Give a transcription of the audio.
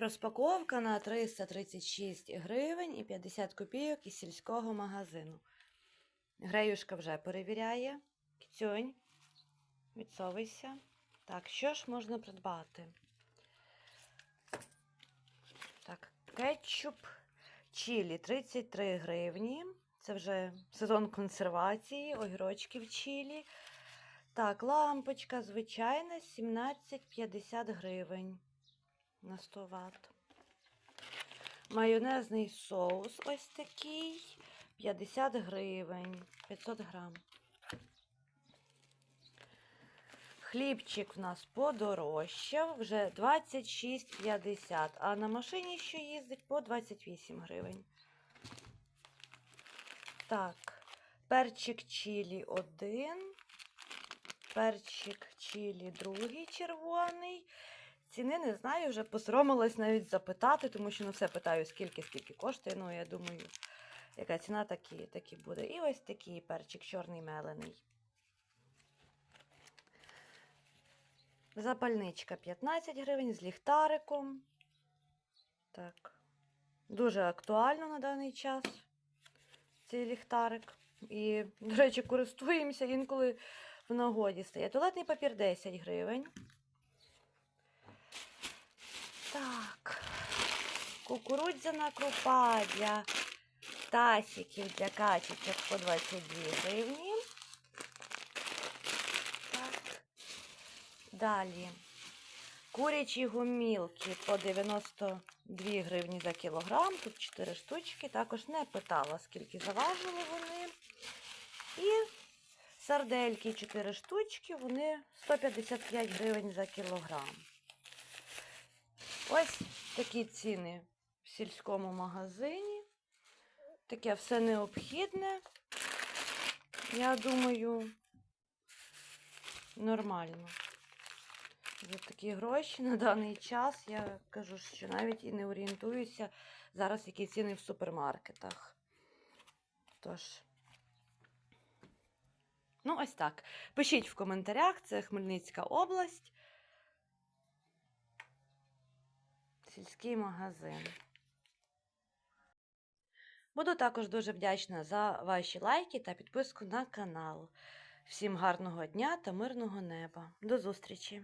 Розпаковка на 336 гривень і 50 копійок із сільського магазину. Греюшка вже перевіряє. Кіцюнь, відсовуйся. Так, що ж можна придбати? Так, кетчуп чілі 33 гривні. Це вже сезон консервації, огірочків чілі. Так, лампочка звичайна 17,50 гривень на 100 Вт. Майонезний соус ось такий 50 гривень, 500 грам. Хлібчик в нас подорожчав, вже 26,50, а на машині, що їздить, по 28 гривень. Так, перчик чилі один, перчик чилі другий червоний. Ціни не знаю, вже посоромилась навіть запитати, тому що ну все питаю, скільки, скільки коштує. Ну, я думаю, яка ціна, так і, так і буде. І ось такий перчик чорний мелений. Запальничка 15 гривень з ліхтариком. Так. Дуже актуально на даний час цей ліхтарик. І, до речі, користуємося інколи в нагоді стає. Туалетний папір 10 гривень. Так. Кукурудзяна крупа для тасиків, для качечок по 22 гривні. Так. Далі. Курячі гумілки по 92 гривні за кілограм. Тут 4 штучки. Також не питала, скільки заважили вони. І сардельки 4 штучки, вони 155 гривень за кілограм. Ось такі ціни в сільському магазині. Таке все необхідне. Я думаю, нормально. За такі гроші на даний час я кажу, що навіть і не орієнтуюся зараз, які ціни в супермаркетах. Тож, ну, ось так. Пишіть в коментарях, це Хмельницька область. Сільський магазин. Буду також дуже вдячна за ваші лайки та підписку на канал. Всім гарного дня та мирного неба. До зустрічі!